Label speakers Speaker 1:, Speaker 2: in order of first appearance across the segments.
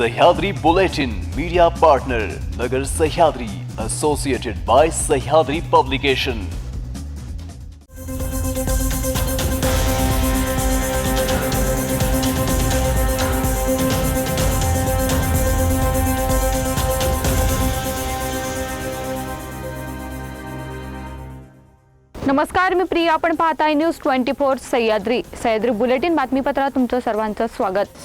Speaker 1: Sahyadri Bulletin media partner Nagar Sahyadri associated by Sahyadri publication
Speaker 2: नमस्कार मी प्रिया. आपण पाहताय news twenty four Sahyadri Sahyadri bulletin बातमीपत्रात तुमचं सर्वांचं स्वागत.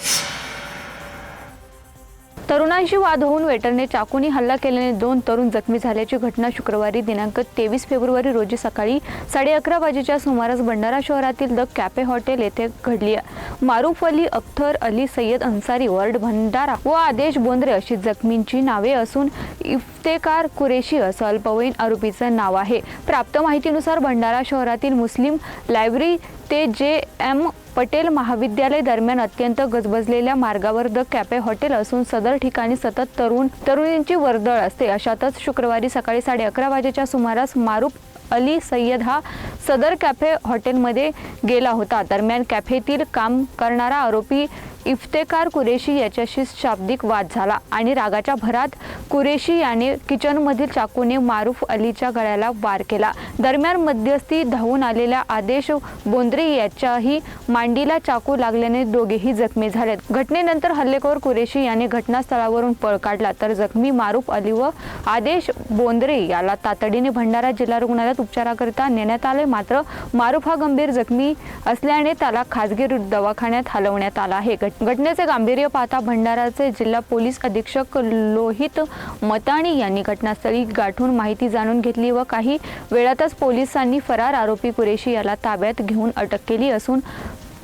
Speaker 2: तरुणांशी वाद होऊन वेटरने चाकूनी हल्ला केल्याने दोन तरुण जखमी झाल्याची घटना शुक्रवारी दिनांक तेवीस फेब्रुवारी रोजी सकाळी साडे अकरा वाजेच्या सुमारास भंडारा शहरातील द कॅफे हॉटेल येथे घडली. आहे मारूफ अली अख्तर अली सय्यद अन्सारी वर्ड भंडारा व आदेश बोंद्रे अशी जखमींची नावे असून इफ इफ्तेकार कुरेशी असं अल्पवयीन आरोपीचं नाव आहे. प्राप्त माहितीनुसार भंडारा शहरातील मुस्लिम लायब्ररी ते जे एम पटेल महाविद्यालय दरम्यान अत्यंत गजबजलेल्या मार्गावर द कॅफे हॉटेल असून सदर ठिकाणी सतत तरुण तरुणींची वर्दळ असते. अशातच शुक्रवारी सकाळी साडे अकरा वाजेच्या सुमारास मारूप अली सय्यद हा सदर कॅफे हॉटेलमध्ये गेला होता. दरम्यान कॅफेतील काम करणारा आरोपी इफ्तेकार कुरेशी याच्याशी शाब्दिक वाद झाला आणि रागाच्या भरात कुरेशी याने किचनमधील चाकूने मारूफ अलीच्या गळ्याला वार केला. दरम्यान मध्यस्थी धावून आलेल्या आदेश बोंद्रे याच्याही मांडीला चाकू लागल्याने दोघेही जखमी झालेत. घटनेनंतर हल्लेखोर कुरेशी याने घटनास्थळावरून पळ काढला. तर जखमी मारूफ अली व आदेश बोंद्रे याला तातडीने भंडारा जिल्हा रुग्णालयात उपचाराकरिता नेण्यात आले. मात्र मारूफ हा गंभीर जखमी असल्याने त्याला खासगी दवाखान्यात हलवण्यात आला आहे. घटनेचे गांभीर्य पाहता भंडाराचे जिल्हा पोलीस अधीक्षक लोहित मताणी यांनी घटनास्थळी गाठून माहिती जाणून घेतली व काही वेळातच पोलिसांनी फरार आरोपी कुरेशी याला ताब्यात घेऊन अटक केली असून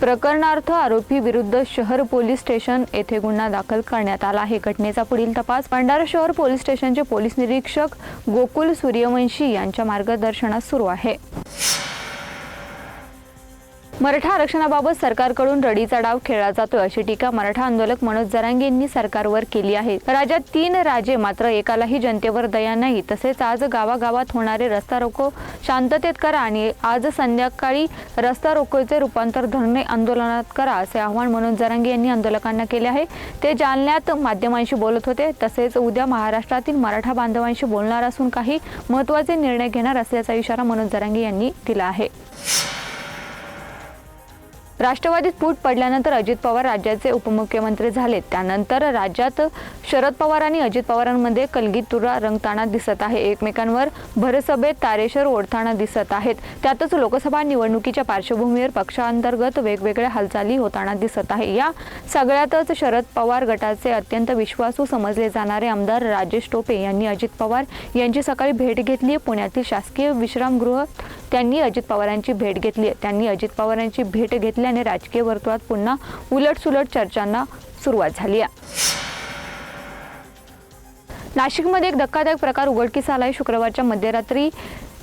Speaker 2: प्रकरणार्थ आरोपी विरुद्ध शहर पोलीस स्टेशन येथे गुन्हा दाखल करण्यात आला. आहे घटनेचा पुढील तपास. भंडारा शहर पोलीस स्टेशनचे पोलीस निरीक्षक गोकुल सूर्यवंशी यांच्या मार्गदर्शनात सुरू आहे. मराठा आरक्षणाबाबत सरकारकडून रडीचा डाव खेळला जातोय अशी टीका मराठा आंदोलक मनोज जरांगे यांनी सरकारवर केली आहे. राज्यात तीन राजे मात्र एकालाही जनतेवर दया नाही. तसेच आज गावागावात होणारे रस्ता रोको शांततेत करा आणि आज संध्याकाळी रस्ता रोकोचे रूपांतर धरणे आंदोलनात करा असे आवाहन मनोज जरांगे यांनी आंदोलकांना केले आहे. ते जालन्यात माध्यमांशी बोलत होते. तसेच उद्या महाराष्ट्रातील मराठा बांधवांशी बोलणार असून काही महत्त्वाचे निर्णय घेणार असल्याचा इशारा मनोज जरांगे यांनी दिला आहे. राष्ट्रवादीत फूट पडल्यानंतर अजित पवार राज्याचे उपमुख्यमंत्री झालेत. त्यानंतर राज्यात शरद पवार आणि अजित पवारांमध्ये कलगीतुरा रंगताना दिसत आहे. एकमेकांवर भरसभेत तारेश्वर ओढताना दिसत आहेत. त्यातच लोकसभा निवडणुकीच्या पार्श्वभूमीवर पक्षांतर्गत वेगवेगळ्या हालचाली होताना दिसत आहे. या सगळ्यातच शरद पवार गटाचे अत्यंत विश्वासू समजले जाणारे आमदार राजेश टोपे यांनी अजित पवार यांची सकाळी भेट घेतली. पुण्यातील शासकीय विश्रामगृह त्यांनी अजित पवारांची भेट घेतली. त्यांनी अजित पवारांची भेट घेतल्या घेतल्याने राजकीय वर्तुळात पुन्हा उलटसुलट चर्चांना सुरुवात झाली आहे. नाशिकमध्ये एक धक्कादायक प्रकार उघडकीस आला आहे शुक्रवारच्या मध्यरात्री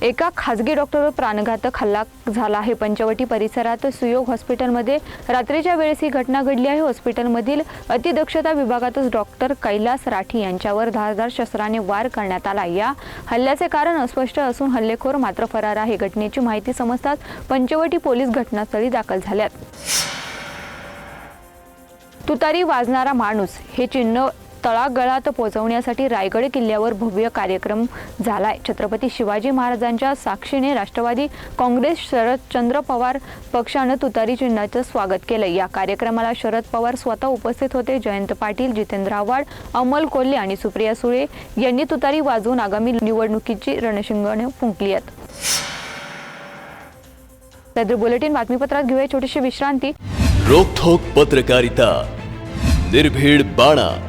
Speaker 2: एका खासगी डॉक्टरवर प्राणघातक हल्ला झाला आहे. पंचवटी परिसरात सुयोग हॉस्पिटलमध्ये रात्रीच्या वेळेस ही घटना घडली आहे. हॉस्पिटलमधील अतिदक्षता विभागातच डॉक्टर कैलास राठी यांच्यावर धारदार शस्त्राने वार करण्यात आला. या हल्ल्याचे कारण अस्पष्ट असून हल्लेखोर मात्र फरार आहे. घटनेची माहिती समजताच पंचवटी पोलीस घटनास्थळी दाखल झाल्यात. तुतारी वाजणारा माणूस हे चिन्ह तळागळात पोहोचवण्यासाठी रायगड किल्ल्यावर भव्य कार्यक्रम झालाय. छत्रपती शिवाजी महाराजांच्या साक्षीने राष्ट्रवादी काँग्रेस शरदचंद्र पवार पक्षानं तुतारी चिन्हाचं स्वागत केलं या कार्यक्रमाला शरद पवार स्वतः उपस्थित होते. जयंत पाटील जितेंद्र आव्हाड अमल कोल्हे आणि सुप्रिया सुळे यांनी तुतारी वाजवून आगामी निवडणुकीची रणशिंगणे फुंकली आहेत. सदर बुलेटिन बातमीपत्रात घेऊया छोटीशी विश्रांती.
Speaker 1: रोखोक पत्रकारिता निर्भीड बाणा.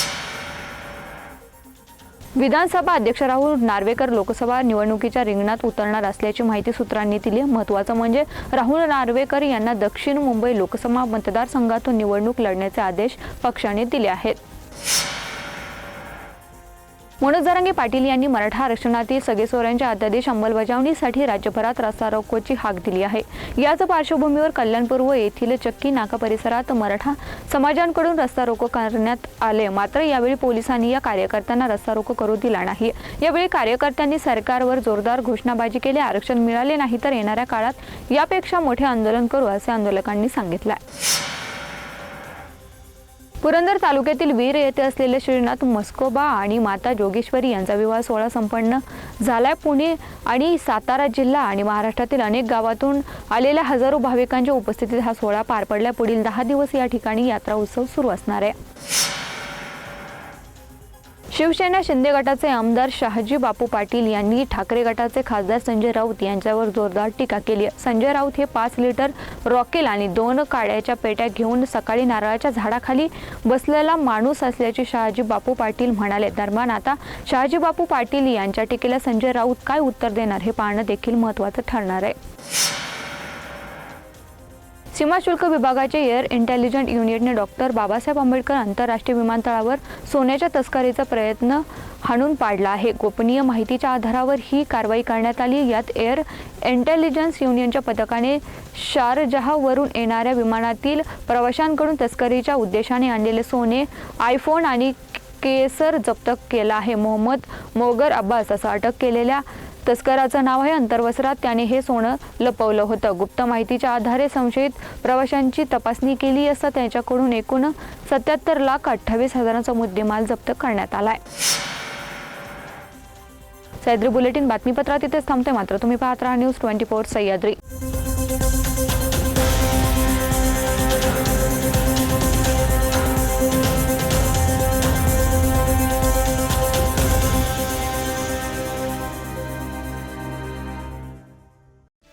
Speaker 2: विधानसभा अध्यक्ष राहुल नार्वेकर लोकसभा निवडणुकीच्या रिंगणात उतरणार असल्याची माहिती सूत्रांनी दिली. महत्वाचं म्हणजे राहुल नार्वेकर यांना दक्षिण मुंबई लोकसभा मतदारसंघातून निवडणूक लढण्याचे आदेश पक्षाने दिले आहेत. मनोज जरांगे पाटील यांनी मराठा आरक्षणातील सगेसोऱ्यांच्या अध्यादेश अंमलबजावणीसाठी राज्यभरात रस्ता रोकोची हाक दिली आहे. याच पार्श्वभूमीवर कल्याणपूर्व येथील चक्की नाका परिसरात मराठा समाजांकडून रस्ता रोको करण्यात आले. मात्र यावेळी पोलिसांनी या कार्यकर्त्यांना रस्ता रोको करू दिला नाही. यावेळी कार्यकर्त्यांनी सरकारवर जोरदार घोषणाबाजी केली. आरक्षण मिळाले नाही तर येणाऱ्या काळात यापेक्षा मोठे आंदोलन करू असे आंदोलकांनी सांगितले पुरंदर तालुक्यातील वीर येथे असलेले श्रीनाथ मस्कोबा आणि माता जोगेश्वरी यांचा विवाह सोहळा संपन्न झालाय. पुणे आणि सातारा जिल्हा आणि महाराष्ट्रातील अनेक गावातून आलेल्या हजारो भाविकांच्या उपस्थितीत हा सोहळा पार पडला पुढील दहा दिवस या ठिकाणी यात्रा उत्सव सुरू असणार आहे. शिवसेना शिंदे गटाचे आमदार शहाजी बापू पाटील यांनी ठाकरे गटाचे खासदार संजय राऊत यांच्यावर जोरदार टीका केली. आहे संजय राऊत हे पाच लिटर रॉकेल आणि दोन काड्याच्या पेट्या घेऊन सकाळी नारळाच्या झाडाखाली बसलेला माणूस असल्याचे शहाजी बापू पाटील म्हणाले. दरम्यान आता शहाजी बापू पाटील यांच्या टीकेला संजय राऊत काय उत्तर देणार हे पाहणं देखील महत्त्वाचं ठरणार आहे. सीमाशुल्क विभागाचे एअर इंटेलिजंट युनिटने डॉक्टर बाबासाहेब आंबेडकर आंतरराष्ट्रीय विमानतळावर सोन्याच्या तस्करीचा प्रयत्न हाणून पाडला आहे. गोपनीय माहितीच्या आधारावर ही कारवाई करण्यात आली यात एअर इंटेलिजन्स युनियनच्या पथकाने शारजहावरून येणाऱ्या विमानातील प्रवाशांकडून तस्करीच्या उद्देशाने आणलेले सोने आयफोन आणि केसर जप्त केला आहे. मोहम्मद मोगर अब्बास असं अटक केलेल्या तस्कराचं नाव आहे अंतर्वस्त्रात त्याने हे सोनं लपवलं होतं. गुप्त माहितीच्या आधारे संशयित प्रवाशांची तपासणी केली असता त्यांच्याकडून एकूण सत्याहत्तर लाख अठ्ठावीस हजारांचा मुद्देमाल जप्त करण्यात आलाय. सह्याद्री बुलेटिन बातमीपत्रात इथेच थांबते मात्र. तुम्ही पाहत राहा न्यूज ट्वेंटी फोर सह्याद्री.